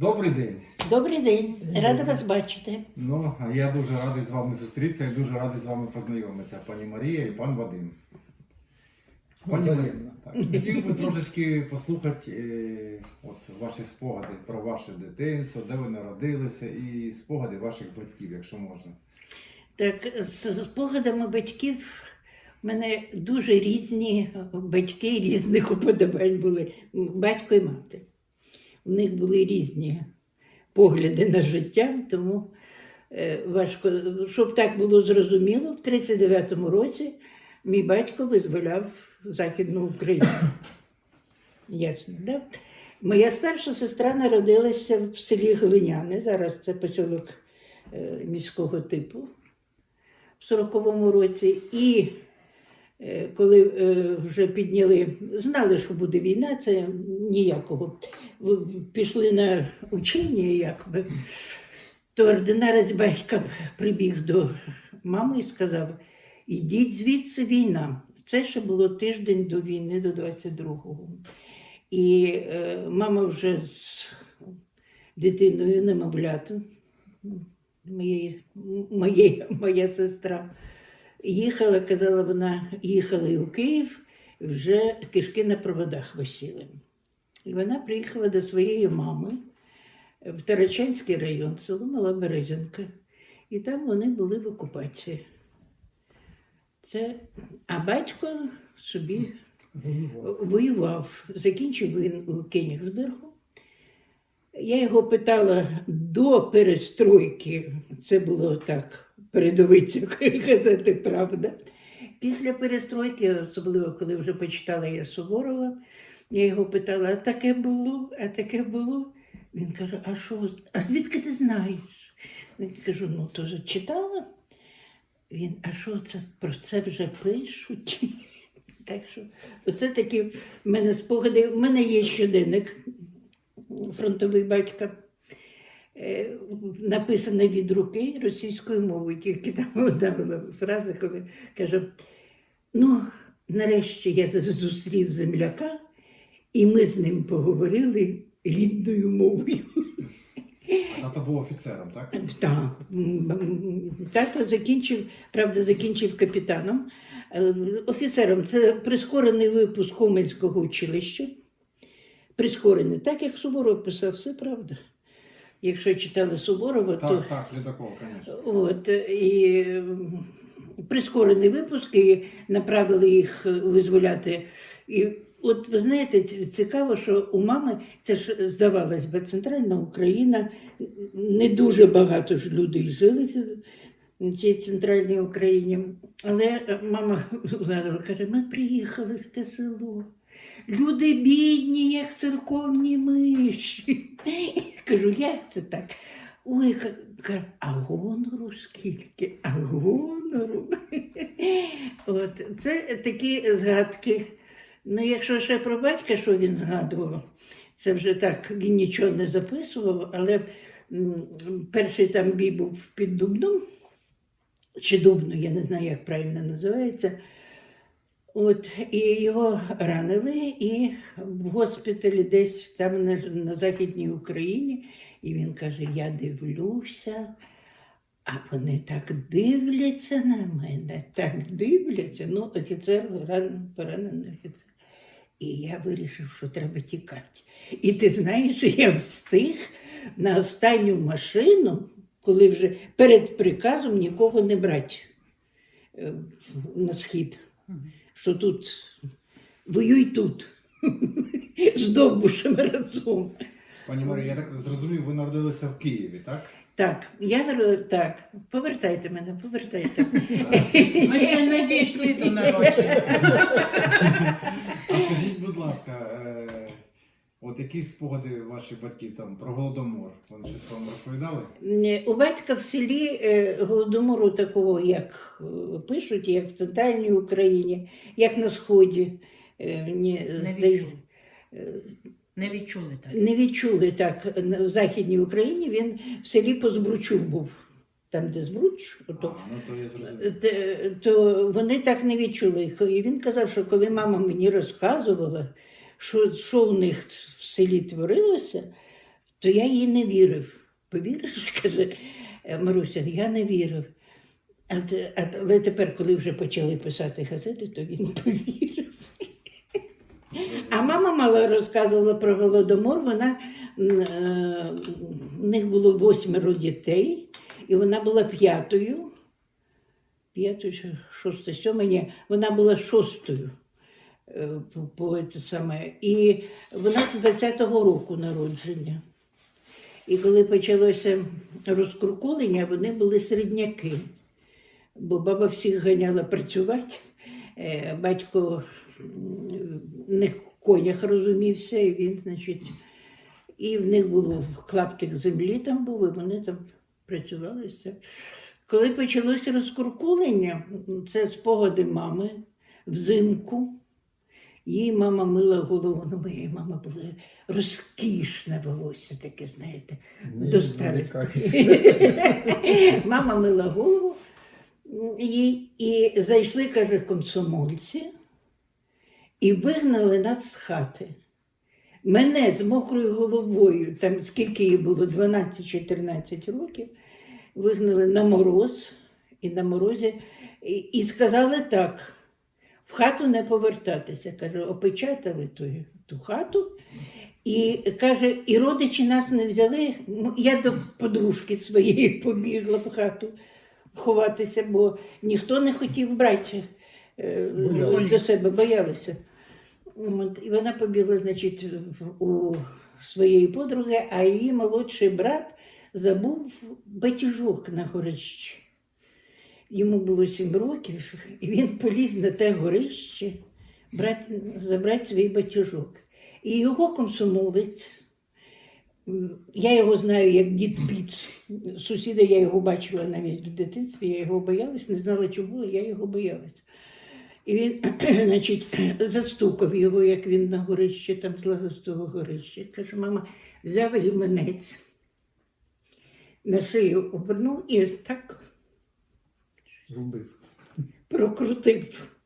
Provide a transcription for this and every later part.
Добрий день. Добрий день, рада вас бачити. Ну, а я дуже радий з вами зустрітися і дуже радий з вами познайомитися, пані Марія і пан Вадим. Пані Марія, так, хотів би трошечки послухати е, от, ваші спогади про ваше дитинство, де ви народилися, і спогади ваших батьків, якщо можна. Так, з спогадами батьків в мене дуже різні батьки різних уподобань були. Батько і мати. У них були різні погляди на життя, тому е, важко, щоб так було зрозуміло, в 39-му році мій батько визволяв Західну Україну. Ясно, да? Моя старша сестра народилася в селі Глиняне, зараз це поселок е, міського типу в 40-му році. І коли е, вже підняли, знали, що буде війна, це ніякого. Пішли на учення, якби, то ординарець батька прибіг до мами і сказав: ідіть звідси війна. Це ще було тиждень до війни, до 22-го. І е, мама вже з дитиною немовлятом, моєї, моєї, моя сестра, їхала, казала вона, їхали у Київ, вже кишки на проводах висіли. І вона приїхала до своєї мами в Тарачанський район, село Мала Березинка. І там вони були в окупації. Це, а батько собі воював, закінчив він у Кенігсбергу. Я його питала до перестройки, це було так, передовиця казати правда. Після перестройки, особливо коли вже почитала я Суворова, я його питала, а таке було, а таке було. Він каже, а що, а звідки ти знаєш? Я кажу, ну то ж читала. Він, а що це про це вже пишуть? Так що, оце такі в мене спогади. У мене є щоденник фронтовий батька, е, написаний від руки російською мовою. Тільки там одна була фраза, коли каже: ну, нарешті я зустрів земляка, і ми з ним поговорили рідною мовою. Тато був офіцером, так? Так, тато закінчив, правда, закінчив капітаном. Е, Офіцером це прискорений випуск Уманського училища. Прискорений, так як Суворов писав, все правда. Якщо читали Суворова, то Так, так, Лідаков, звісно. От, і прискорений випуск, і направили їх визволяти. І от ви знаєте, цікаво, що у мами це ж здавалось би центральна Україна, не дуже багато ж людей жили в цій центральній Україні. Але е, мама каже, ми приїхали в те село. Люди бідні, як церковні миші. Кажу, як це так? Ой, ка- ка- а гонору скільки, а гонору. От, це такі згадки. Ну, якщо ще про батька, що він згадував, це вже так, він нічого не записував, але перший там бій був під Дубном, чи Дубно, я не знаю, як правильно називається. От, і його ранили, і в госпіталі десь там на, на Західній Україні. І він каже: Я дивлюся, а вони так дивляться на мене, так дивляться. Ну, офіцер, ран, поранений офіцер. І я вирішив, що треба тікати. І ти знаєш, я встиг на останню машину, коли вже перед приказом нікого не брати е, на схід. Що тут воюй тут. З довбушем разом. Пані Марія, я так зрозумів, ви народилися в Києві, так? Так, я народ... так, повертайте мене, повертайте. Ми ще не дійшли до народження. А скажіть, будь ласка, е, от які спогади ваших батьків там про голодомор? Вони щось вам розповідали? У батька в селі е, голодомору такого, як е, пишуть, як в центральній Україні, як на Сході. е, Не е, Не відчули так. Не відчули так. В Західній Україні він в селі по Збручу був. Там, де Збруч, А, ну то. Те- то вони так не відчули. І він казав, що коли мама мені розказувала, що, що у них в селі творилося, то я їй не вірив. Повіриш, каже е, Маруся, я не вірив. Але тепер, коли вже почали писати газети, то він повірив. А мама мала розказувала про голодомор. Вона е, в них було восьмеро дітей, і вона була п'ятою. П'ятою, чи шостою, сьомою, ні, вона була шостою. Е, по- саме. І вона з 20-го року народження. І коли почалося розкуркулення, вони були середняки. Бо баба всіх ганяла працювати. Е, Батько не в конях розумівся, і він, значить, і в них було клаптик землі там був, і вони там працювали. все. Коли почалося розкуркулення, це спогади мами взимку. Їй мама мила голову, ну моєї мами було розкішне волосся таке, знаєте, до старості. Мама мила голову і, і зайшли, каже, комсомольці і вигнали нас з хати. Мене з мокрою головою, там скільки їй було, 12-14 років, вигнали на мороз і на морозі, і, і сказали так: в хату не повертатися. Каже, опечатали ту, ту хату. І каже, і родичі нас не взяли. Я до подружки своєї побігла в хату ховатися, бо ніхто не хотів брати е, до себе, боялися. І вона побігла, значить, у своєї подруги, а її молодший брат забув батіжок на горищі. Йому було сім років, і він поліз на те горище брати, забрати свій батіжок. І його комсомолець, я його знаю як дід Піц. Сусіда я його бачила навіть в дитинстві, я його боялась, не знала чому, я його боялась. І він, значить, застукав його, як він на горищі, там з того горища. Каже, мама, взяв рівменець, на шию обернув і ось так Рубив. прокрутив.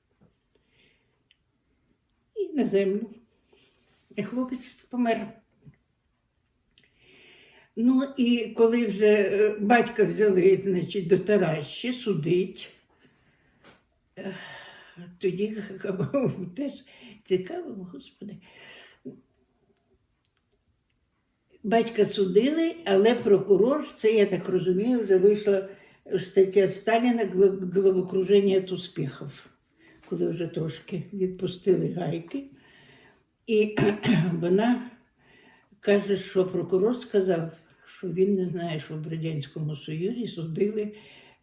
І на землю. І хлопець помер. Ну і коли вже е, батька взяли значить, до Таращі судить, ех, тоді теж цікаво, господи. Батька судили, але прокурор, це я так розумію, вже вийшла стаття Сталіна «Гла- «Головокруження від успіхів», коли вже трошки відпустили гайки. І вона каже, що прокурор сказав, що він не знає, що в Радянському Союзі судили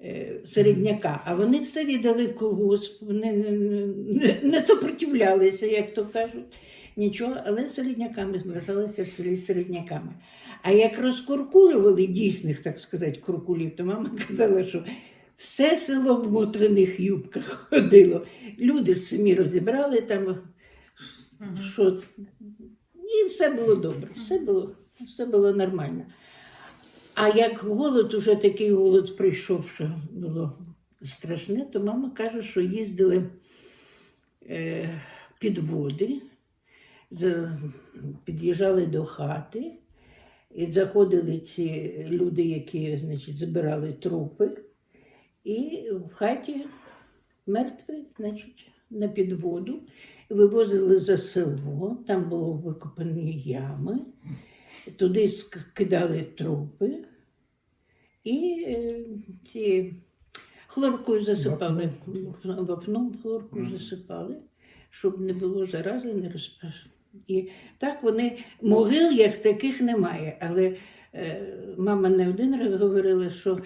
е, середняка, а вони все віддали в колгосп, вони не, не, не сопротивлялися, як то кажуть. Нічого, але середняками вважалися в селі середняками. А як розкуркулювали дійсних, так сказати, куркулів, то мама казала, що все село в мотрених юбках ходило. Люди ж самі розібрали там, що це. І все було добре, все було, все було нормально. А як голод, уже такий голод прийшов, що було страшне, то мама каже, що їздили е, підводи, під'їжджали до хати, і заходили ці люди, які значить, забирали трупи, і в хаті мертві, значить, на підводу. Вивозили за село, там було викопані ями, туди ск- кидали трупи і е, ці хлоркою засипали, вапном хлоркою засипали, щоб не було зарази, не розпаш. І так вони могил як таких немає. Але е, мама не один раз говорила, що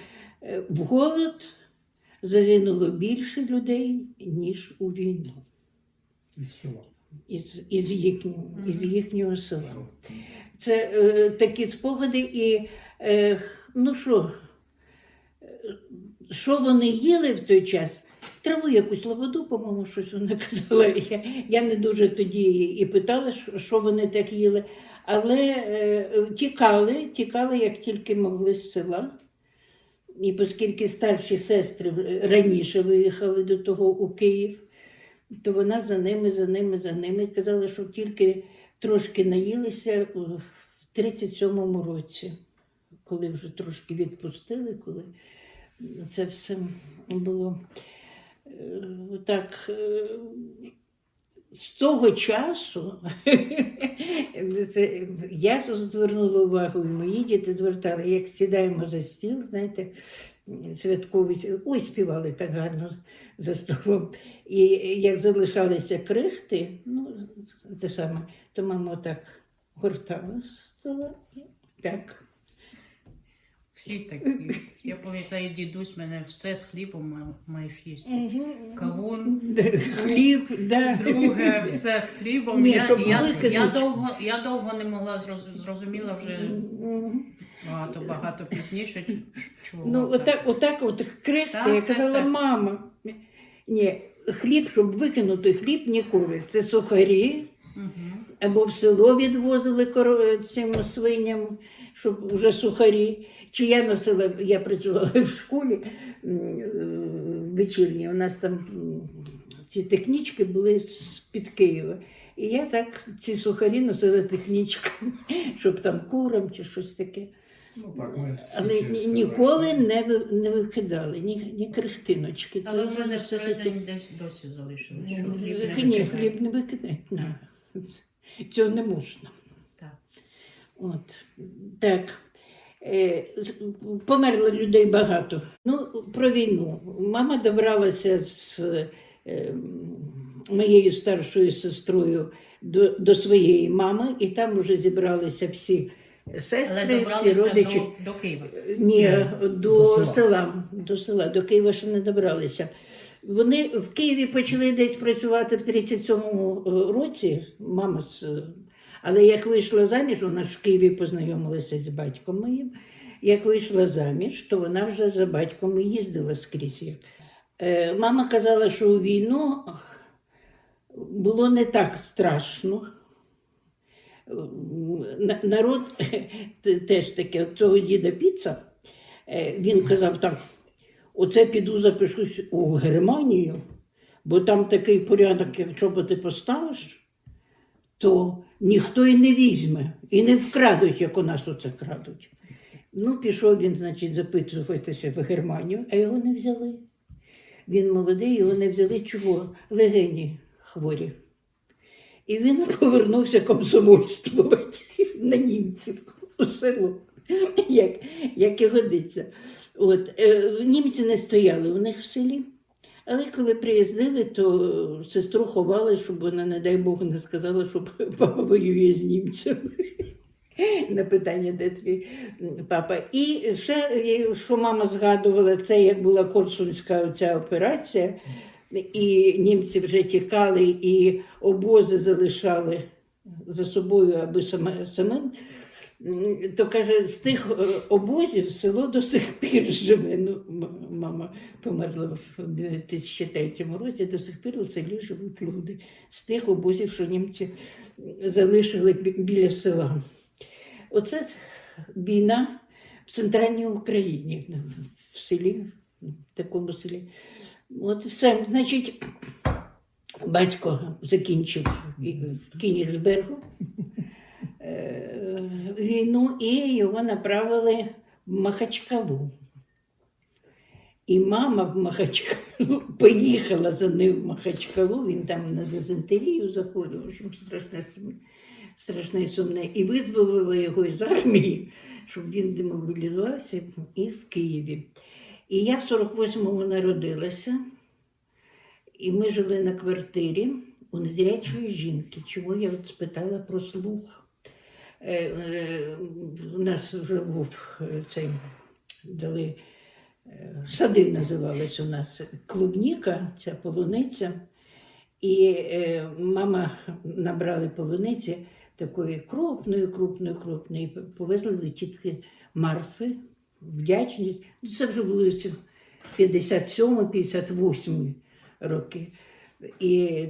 е, в голод загинуло більше людей, ніж у війну Із села. із, із, їхнього, із їхнього села. Це е, такі спогади, і е, ну що, е, що вони їли в той час? Траву якусь лободу, по-моєму, щось вона казала. Я, я не дуже тоді і питала, що- вони так їли. Але е, тікали, тікали, як тільки могли з села. І оскільки старші сестри раніше виїхали до того у Київ, то вона за ними, за ними, за ними. Казала, що тільки трошки наїлися, в 37-му році, коли вже трошки відпустили, коли це все було так. е, З того часу я звернула увагу, і мої діти звертали, як сідаємо за стіл, знаєте, святковий, ой, співали так гарно за столом. І як залишалися крихти, ну, те саме, то мама так гортала з стола. Так. Всі такі. Я пам'ятаю, дідусь мене все з хлібом маєш їсти. Кавун, Хліб, друге, все з хлібом. Я, я, я, довго, я довго не могла зрозуміла вже багато багато пізніше. Чого Ну, отак, отак от крихти, я казала, мама. Ні, хліб, щоб викинути хліб ніколи. Це сухарі, або в село відвозили цим свиням, щоб вже сухарі. Чи я носила, я працювала в школі вечірній, у нас там ці технічки були з-під Києва. І я так ці сухарі носила технічками, щоб там курам чи щось таке. Ну, так, ми Але ні- ніколи не, ви- не викидали, ні, ні крихтиночки. Це Але вже вже все життя. всередині десь досі залишилось. що хліб не Ні, викидається. хліб не викидають. Цього не можна. Так. От. Так. Е, з- Померло людей багато. Ну, про війну. Мама добралася з е, моєю старшою сестрою до, до своєї мами, і там вже зібралися всі Але сестри, всі родичі. до, до Києва. Ні, до, До села. села. До села, до Києва ще не добралися. Вони в Києві почали десь працювати в 37-му році, мама з. Але як вийшла заміж, вона ж в Києві познайомилася з батьком моїм. Як вийшла заміж, то вона вже за батьком і їздила скрізь. Е, мама казала, що у війну було не так страшно. Народ теж таке, от цього діда Піца, е, він казав так: оце піду запишусь у Германію, бо там такий порядок, якщо б ти поставиш, то ніхто і не візьме, і не вкрадуть, як у нас оце крадуть. Ну, пішов він, значить, записуватися в Германію, а його не взяли. Він молодий, його не взяли. Чого? Легені хворі. І він повернувся комсомольствувати на німців у село, як, як і годиться. От, е, німці не стояли у них в селі. Але коли приїздили, то сестру ховали, щоб вона, не дай Бог, не сказала, що папа воює з німцями. На питання, де твій папа. І ще, е, що мама згадувала, це як була консульська ця операція, і німці вже тікали, і обози залишали за собою, аби самим. То каже, з тих е, обозів село до сих пір живе. Ну, мама померла в 2003 році, до сих пір у селі живуть люди. З тих обозів, що німці залишили біля села. Оце війна в центральній Україні, в селі, в такому селі. От все. Значить, батько закінчив Кінігсбергу війну і його направили в Махачкалу. І мама в Махачкалу поїхала за ним в Махачкалу, він там на дизентерію захворів, в общем, страшне, страшне і сумне. І визволила його із армії, щоб він демобілізувався і в Києві. І я в 48-му народилася, і ми жили на квартирі у незрячої жінки, чого я от спитала про слух. Е, е, у нас вже був е, цей дали е, сади називались у нас клубніка, ця полуниця. І е, мама набрали полуниці такої крупної, крупної, крупної, повезли до тітки Марфи, вдячність. Це вже були ці 57-58 роки. І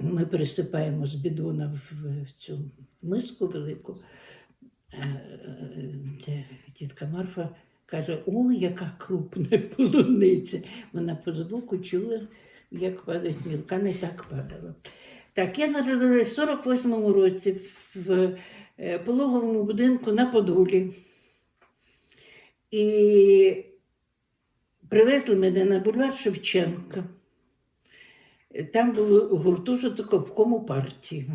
ми пересипаємо з бідона в, цю миску велику. Е, тітка Марфа каже: о, яка крупна полуниця. Вона по звуку чула, як падають мілка, не так падала. Так, я народилася в 48-му році в е, пологовому будинку на Подолі. І привезли мене на бульвар Шевченка. Там було гуртожиток обкому партії.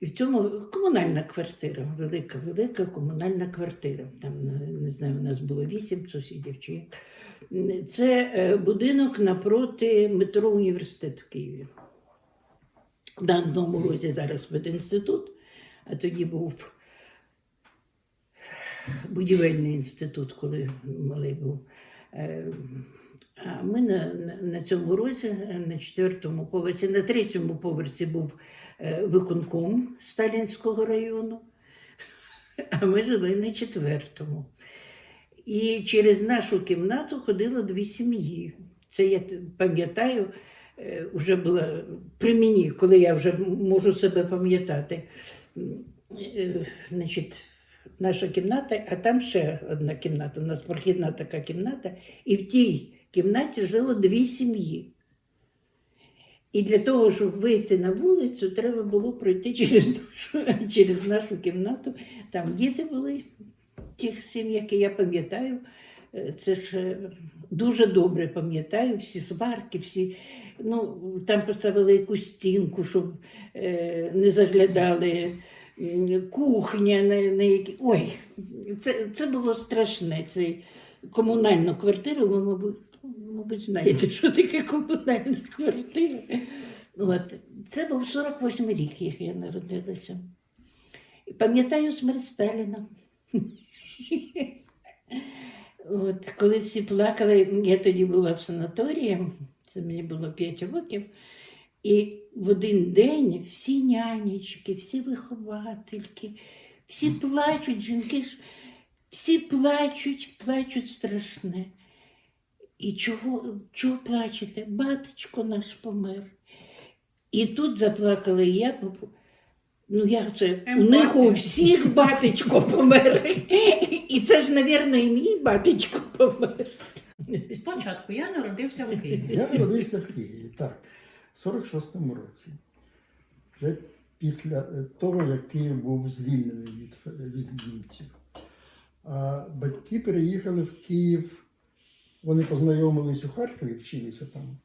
І в цьому комунальна квартира, велика, велика комунальна квартира. Там, не- знаю, у нас було вісім сусідів чи як. Це е, будинок напроти метро університет в Києві. На одному розі зараз пединститут, а тоді був будівельний інститут, коли малий був. Ми на, на, цьому розі, е, на четвертому поверсі, на третьому поверсі був е, виконком Сталінського району, а ми жили на четвертому. І через нашу кімнату ходило дві сім'ї. Це я пам'ятаю, е, вже була при мені, коли я вже можу себе пам'ятати. Е, Значить, наша кімната, а там ще одна кімната. У нас прохідна така кімната, і в тій кімнаті жило дві сім'ї. І для того, щоб вийти на вулицю, треба було пройти через нашу, через нашу кімнату. Там діти були тих сім'ях, і я пам'ятаю. е, Це ж е, дуже добре пам'ятаю, всі сварки, всі. Ну, там поставили якусь стінку, щоб е, не заглядали. Кухня, на, на які... Ой, це, це було страшне. Це комунальну квартиру, ви, мабуть, мабуть, знаєте, що таке комунальна квартира. От. Це був 48 рік, як я народилася. І Пам'ятаю смерть Сталіна. От, коли всі плакали, я тоді була в санаторії, це мені було 5 років. І в один день всі нянечки, всі виховательки, всі плачуть, жінки ж, всі плачуть, плачуть страшне. І чого, чого плачете? Батечко наш помер. І тут заплакала і я. Ну, як це? У них у всіх батечко помер. І це ж, мабуть, і мій батечко помер. Спочатку я народився в Києві. Я народився в Києві, так, в 46-му році. Вже після е, того, як Київ був звільнений від, від німців. А батьки переїхали в Київ, вони познайомились у Харкові, вчилися там.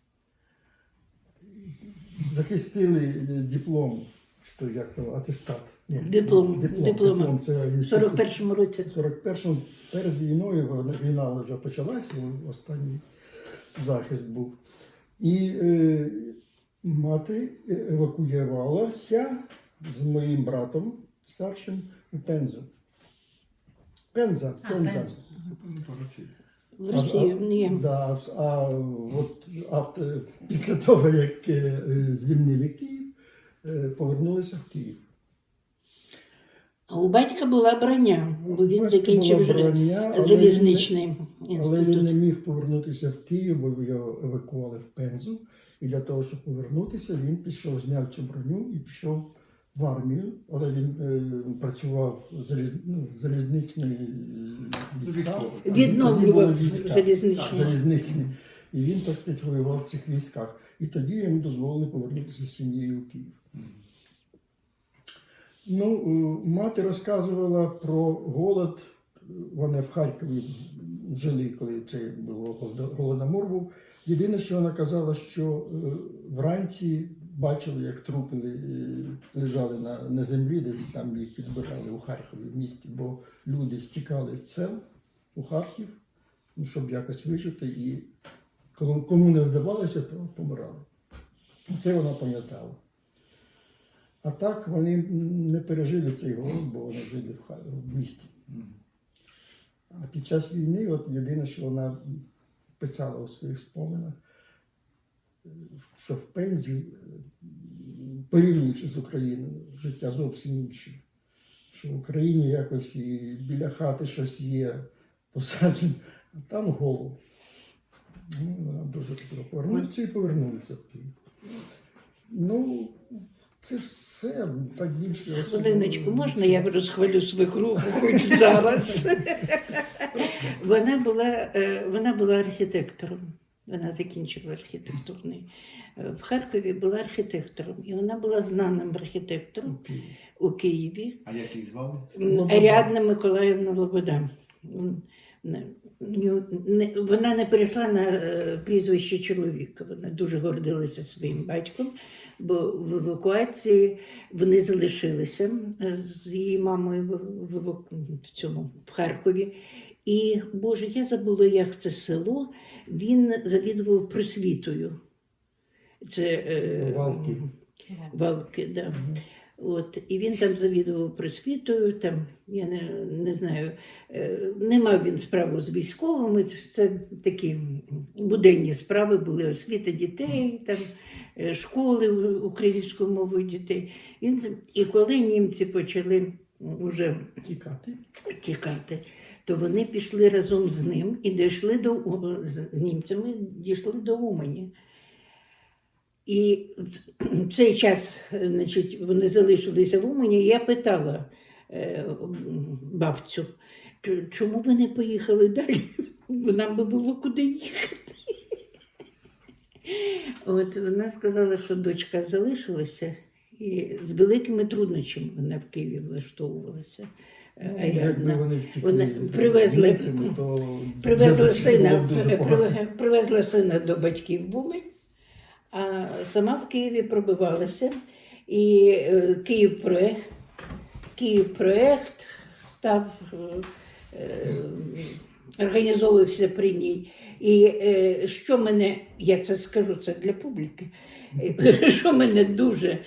Захистили е, диплом, що як то, атестат. Ні, Диплом, диплом, диплома. диплом це В 41-му році. В 41-му перед війною війна вже почалася, останній захист був. І е, мати евакуювалася з моїм братом старшим у Пензу. Пенза, А, Пенза. В Росії. А, Ні. да, а от а, після того, як е, звільнили Київ, е, повернулися в Київ. А у батька була броня, бо він Батько закінчив броня, але залізничний Але він не міг повернутися в Київ, бо його евакували в Пензу. І для того, щоб повернутися, він пішов, зняв цю броню і пішов в армію. Але він е, працював в заліз, ну. Тоді були Відновлював війська. залізничні. Так, залізничні. І він, так сказати, воював в цих військах. І тоді йому дозволили повернутися з сім'єю в Київ. Ну, е, мати розказувала про голод. Вони в Харкові жили, коли це було голод- голодомор був. Єдине, що вона казала, що е, вранці бачили, як трупи лежали на, на землі, десь там їх підбирали у Харкові в місті, бо люди стікали з сел у Харків, ну, щоб якось вижити, і коли- кому не вдавалося, то помирали. Це вона пам'ятала. А так вони не пережили цей голод, бо вони жили в, Хар- в місті. А під час війни, от єдине, що вона писала у своїх споминах, що в Пензі, порівнюючи з Україною, життя зовсім інше. Що в Україні якось і біля хати щось є посаджено, а там голод. Ну, вона дуже хотіла повернутися і повернулася в Київ. Ну, це все, так більше. Хвилиночку, можна я розхвалю свекруху хоч зараз? Вона була, е, вона була архітектором. Вона закінчила архітектурний. Е, В Харкові була архітектором, і вона була знаним архітектором Окей. у Києві. А як їх звали? Аріадна Миколаївна Лобода. Вона не перейшла на е, прізвище чоловіка. Вона дуже гордилася своїм батьком, бо в евакуації вони залишилися е, з її мамою в, в, в цьому в Харкові. І Боже, я забула, як це село. Він завідував просвітою. Це е, Валки. Валки, да. От, і він там завідував просвітою, там, я не, не знаю, е, не мав він справу з військовими, це такі буденні справи були освіта дітей, там, е, школи українською мовою дітей. Він, і коли німці почали вже Тікати. тікати, то вони пішли разом з ним і дійшли до з німцями, дійшли до Умані. І в цей час, значить, вони залишилися в Умані. Я питала е, бабцю, чому ви не поїхали далі? Бо нам би було куди їхати. От вона сказала, що дочка залишилася, і з великими труднощами вона в Києві влаштовувалася. Е, Ну, Якби вони привезли- німцями, то Привезла сина, батьків було б дуже погано. приве- привезла сина до батьків Буми, а сама в Києві пробивалася. І е, Київ проект, став, е, організовувався при ній. І що мене, я це скажу, це для публіки, що мене дуже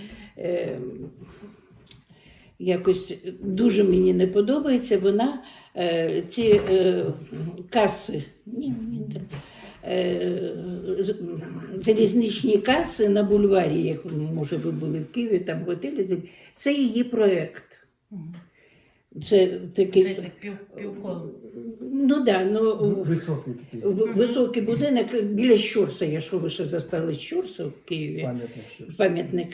якось дуже мені не подобається, вона е, ці е, каси, ні, ні, так, е, залізничні каси на бульварі, як може ви були в Києві, там готелі, це її проєкт. Це такий. Це пів, півколо. Ну да, ну Високий такий високий будинок біля Щорса, якщо ви ще застали Щорса в Києві пам'ятник. пам'ятник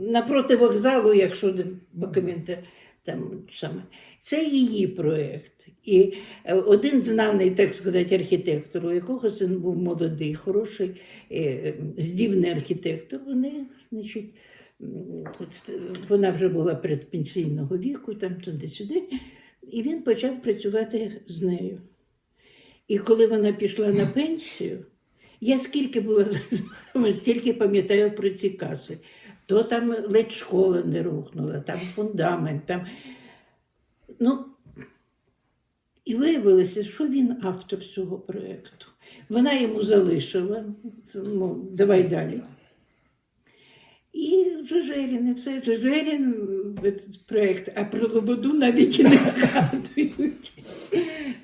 напроти вокзалу, якщо документи там саме. Це її проєкт. І е, один знаний, так сказати, архітектор, у якого син був молодий, хороший, е, здібний архітектор, вони, значить, вона вже була предпенсійного віку, там туди-сюди, і він почав працювати з нею. І коли вона пішла на пенсію, я скільки була стільки пам'ятаю про ці каси. То там ледь школа не рухнула, там фундамент, там. Ну, і виявилося, що він автор цього проєкту. Вона йому залишила, ну, давай далі. І Жижерін, і все. Жижерін е, проєкт, а про Лободу навіть і не згадують.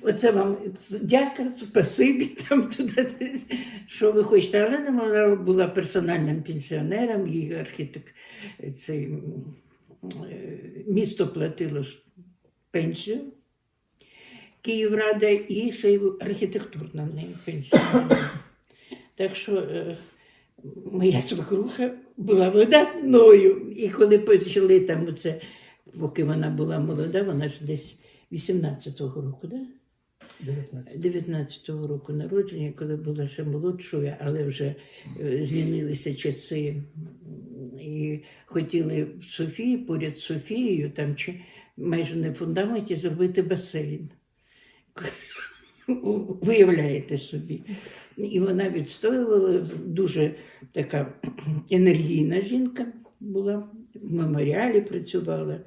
Оце вам дяка, спасибі там туди, що ви хочете. Але вона була персональним пенсіонером, її архітект, цей, е, місто платило пенсію. Київрада і ще й архітектурна в неї пенсія. Так що е, моя свекруха була видатною. І коли почали там оце, поки вона була молода, вона ж десь 18-го року, да? 19. 19-го року народження, коли була ще молодшою, але вже е, змінилися часи. І хотіли в Софії, поряд з Софією, там чи майже на фундаменті зробити басейн. Виявляєте собі. І вона відстоювала дуже така енергійна жінка була, в меморіалі працювала,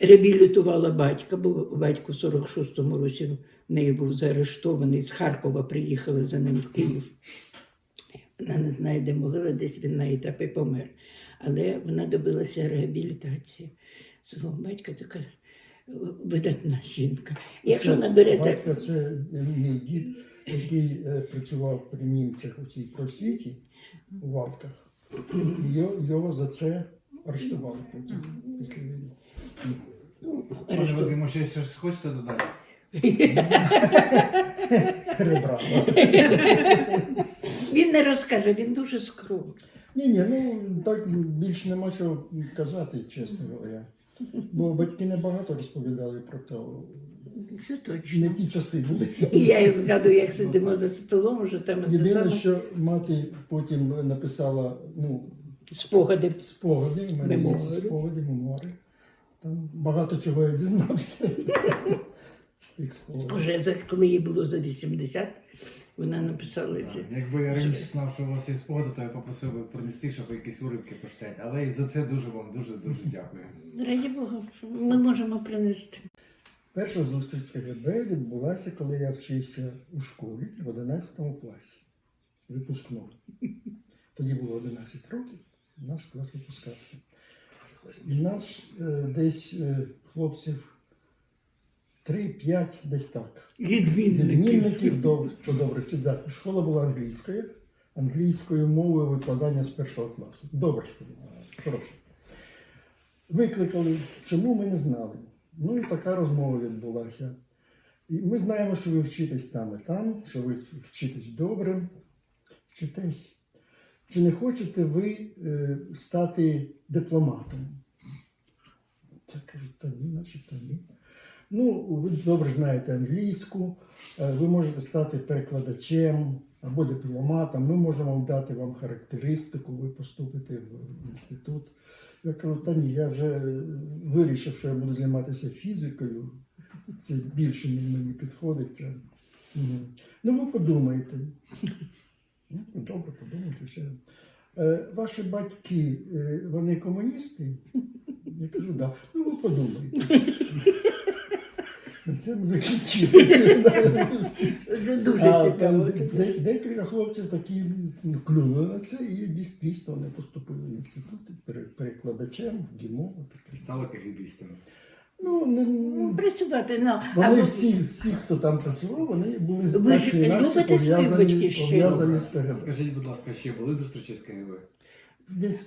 реабілітувала батька, бо батько в 46-му році неї був заарештований, з Харкова приїхали за ним в Київ. Вона не знає, де могила, десь він на етапі помер. Але вона добилася реабілітації свого батька, така видатна жінка. Якщо Це наберете. Батько це мій дід, який е, працював при німцях у цій просвіті у Валках. Його, його за це арештували потім після війни. Ну, Пане арешту- ще щось хочете додати? Перебрали. Він не розкаже, він дуже скромний. Ні, ні, ну так більше нема чого казати, чесно говоря. Бо батьки небагато розповідали про те, Це Не ті часи були. І я і згадую, як сидимо за столом, вже там Єдине, саме що мати потім написала ну, спогади. спогади, у мене є ці спогади, мемуари. Там багато чого я дізнався. Уже за коли їй було за 80, вона написала Так, ці. Якби я раніше знав, що у вас є спогади, то я попросив би принести, щоб якісь уривки прочитати. Але і за це дуже вам дуже дуже дякую. Раді Богу, що ми можемо принести. Перша зустріч КГБ відбулася, коли я вчився у школі в 11 класі. Випускному. Тоді було 11 років, наш клас випускався. І нас е, десь е, хлопців 3-5 десь так. Відмінники. Відмінників до добре вчити. Школа була англійською, англійською мовою викладання з першого класу. Добре школа. Викликали, чому ми не знали. Ну і така розмова відбулася. І ми знаємо, що ви вчитесь там і там, що ви вчитесь добре, вчитесь. Чи не хочете ви е, стати дипломатом? Це кажуть, та ні, значить, та ні. Ну, ви добре знаєте англійську, е, ви можете стати перекладачем або дипломатом. Ми можемо дати вам характеристику, ви поступите в інститут. Я кажу, та ні, я вже е, вирішив, що я буду займатися фізикою. Це більше мені підходить. Ну, ви подумайте. Ну, добре, подумайте ще. Е, ваші батьки, вони комуністи? Я кажу, так. Да. Ну, ви подумайте. На цьому закінчилося. Це дуже А цікаво. де- де- декілька хлопців такі ну, клюнули на це і дійс- дійсно вони поступили в інститут пере- перекладачем в ГІМО. І таке. стали кагібістами. Ну, не, Ну, Працювати, ну, вони або- всі, всі, хто там працював, вони були Ви так ж чи інакше любите пов'язані, батьківщину? пов'язані з КГБ. Скажіть, будь ласка, ще були зустрічі з КГБ?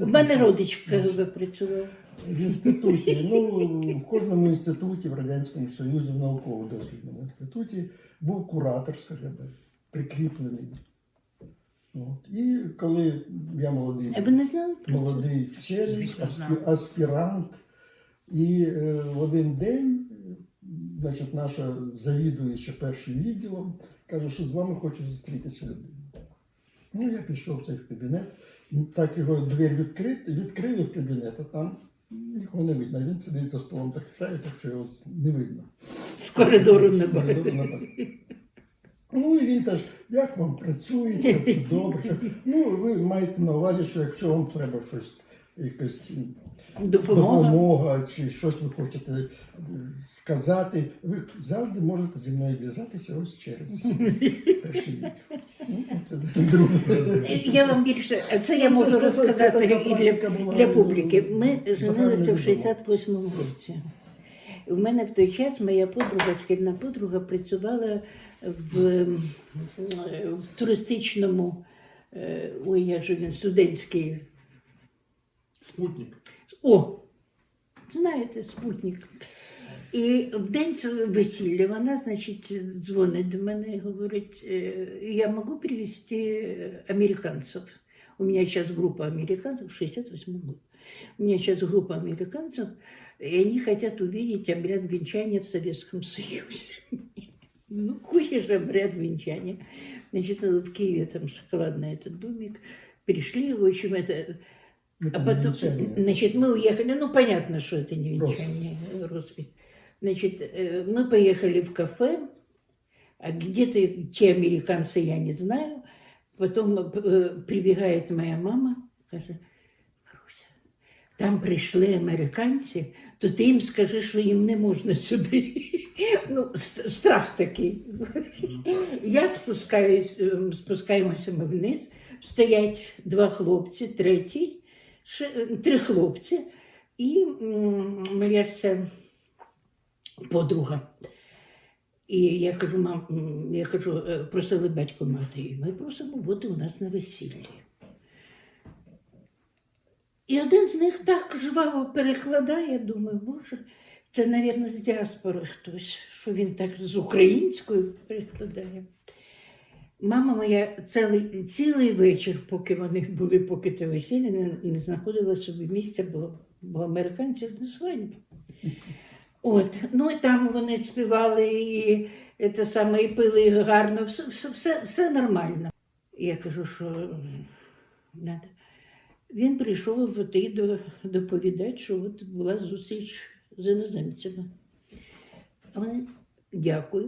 У мене родич в КГБ працював. В інституті, ну, в кожному інституті в Радянському Союзі, в науково-дослідному інституті, був куратор з КГБ, прикріплений. От. І коли я молодий, ви не це? молодий вчений, аспі- аспірант, і е, в один день, значить, наша завідуюча першим відділом каже, що з вами хоче зустрітися людина. Ну, я пішов в цей кабінет, так його двір відкрити, відкрили в кабінет, а там нікого не видно. Він сидить за столом так читає, так що його не видно. З коридору не не. Ну і він теж, як вам працюється, чи добре. Ну, ви маєте на увазі, що якщо вам треба щось, якась Допомога. допомога, чи щось ви хочете сказати, ви завжди можете зі мною зв'язатися ось через перший відео. Ну, це друге. Я вам більше, це я Ну, можу це- це- це розказати така і для, була, для публіки. Ми женилися в загальновідома. 68-му році. У мене в той час моя подруга, шкільна подруга, працювала в, в туристичному, е, ой, як же він, студентський. Спутник. О, знаєте, спутник. І в день цього весілля вона, значить, дзвонить до мене і говорить, «Е, я можу привезти американцев. У меня сейчас группа американцев, 68 год. У меня сейчас группа американцев, и они хотят увидеть обряд венчания в Советском Союзе. Ну, какой же обряд венчания? Значит, в Киеве там шоколадный этот домик. Пришли, в общем, это Ну, а там не потом, венчання. значит, мы уехали, ну, понятно, что это не венчание, роспись. Значит, э, мы поехали в кафе, а где-то те американцы, я не знаю. Потом э, прибегает моя мама, каже, Маруся, там прийшли американці, то ти їм скажи, що їм не можна сюди. Ну, ст- страх такий. Я спускаюсь, ем, спускаємося ми вниз, стоять два хлопці, третій, ще- три хлопці і моя ця подруга. І я кажу, мам, я кажу, е, просили батько мати, ми просимо бути у нас на весіллі. І один з них так жваво перекладає, думаю, боже, це, мабуть, з діаспори хтось, що він так з українською перекладає. Мама моя цілий, цілий вечір, поки вони були, поки те весілля, не, не знаходила собі місця, бо, бо американців не свадьба. От, ну і там вони співали і те саме, і пили гарно, все, все, все, нормально. Я кажу, що надо. Він прийшов от, до, доповідати, що от була зустріч з іноземцями. А вони дякую.